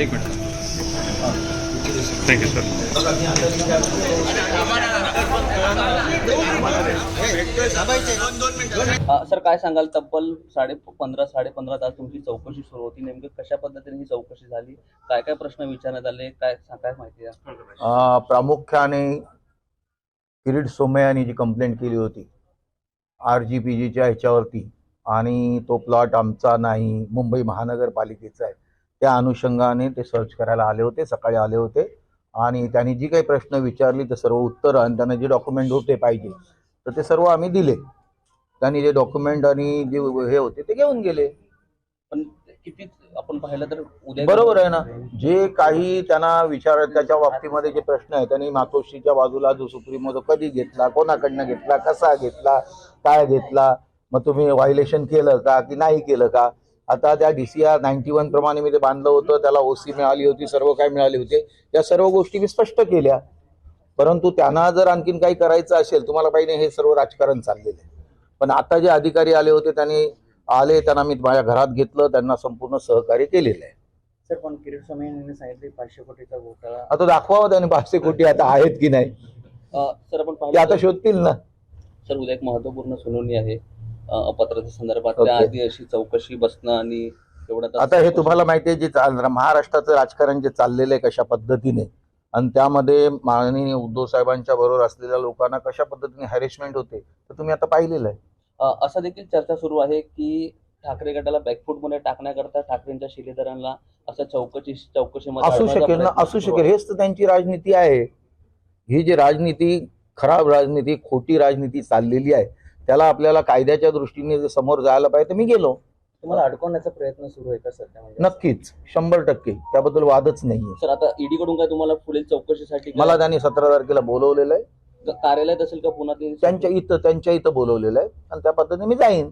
एक minute. Thank you sir sir काय सांगाल? तब्बल साडे पंधरा साडे पंधरा तास तुमची चौकशी सुरू होती. नेमकी कशा पद्धतीने ही चौकशी झाली? काय काय प्रश्न विचारण्यात आले? काय काय माहिती प्रामुख्याने किरीट सोमय्या यांनी जी कंप्लेंट केली होती आर जी पी जीच्या ह्याच्यावरती आणि तो प्लॉट आमचा नाही मुंबई महानगरपालिकेचा आहे. त्या अनुषंगाने ते सर्च करायला आले होते सकाळी आले होते. आणि त्यांनी जी काही प्रश्न विचारली ते सर्व उत्तर आणि त्यांना जे डॉक्युमेंट होते पाहिजे तर ते सर्व आम्ही दिले. त्यांनी जे डॉक्युमेंट आणि जे हे होते ते घेऊन गेले. पण किती आपण पाहिलं तर उद्या बरोबर आहे ना. जे काही त्यांना विचार त्याच्या बाबतीमध्ये जे प्रश्न आहे त्यांनी मातोश्रीच्या बाजूला जो सुप्रीमो तो कधी घेतला कोणाकडनं घेतला कसा घेतला काय घेतला मग तुम्ही व्हायलेशन केलं का की नाही केलं का? आता त्या D C R ninety one प्रमाणे मी ते बांधलं होतं त्याला ओसी मिळाली होती सर्व काय मिळाले होते. या सर्व गोष्टी मी स्पष्ट केल्या. परंतु त्यांना जर आणखीन काही करायचं असेल तुम्हाला पाहिजे हे सर्व राजकारण चाललेलं आहे. पण आता जे अधिकारी आले होते त्यांनी आले त्यांना मी माझ्या घरात घेतलं त्यांना संपूर्ण सहकार्य केलेलं आहे. सर पण किरीट स्वामी यांनी सांगितले पाचशे कोटीचा घोटाळा आता दाखवावं त्याने पाचशे कोटी आता आहेत की नाही. अ, सर आपण ते आता शोधतील ना. सर उद्या एक महत्त्वपूर्ण सुनावणी आहे. अ, अपत्राच्या संदर्भात. त्याआधी अशी चौकशी बसणं आणि तेवढा आता हे चौकशी- तुम्हाला माहिती आहे जे चाल महाराष्ट्राचं राजकारण जे चाललेलं आहे कशा पद्धतीने आणि त्यामध्ये माननीय उद्धव साहेबांच्या बरोबर असलेल्या लोकांना कशा पद्धतीने हॅरेसमेंट होते तर तुम्ही आता पाहिलेलं आहे. असं देखील चर्चा सुरू आहे की ठाकरे गटाला बॅकफूटमध्ये टाकण्याकरता ठाकरेंच्या शिलेदारांना असं चौकशी चौकशीमध्ये असू शकेल ना असू शकेल. हेच तर त्यांची राजनीती आहे. ही जी राजनीती खराब राजनीती खोटी राजनीती चाललेली आहे त्याला आपल्याला कायद्याच्या दृष्टीने समोर जायला पाहिजे तर मी गेलो. तुम्हाला अडकवण्याचा प्रयत्न सुरू आहे का सध्या म्हणजे? नक्कीच. शंभर टक्के. त्याबद्दल वादच नाहीये. सर आता ईडी कडून काय तुम्हाला पुढील चौकशीसाठी मला त्यांनी सतरा तारखेला बोलवलेलं आहे. कार्यालयात असेल का पुन्हा ते त्यांच्या इथं त्यांच्या इथं बोलवलेलं आहे. आणि त्या पद्धतीने मी जाईन.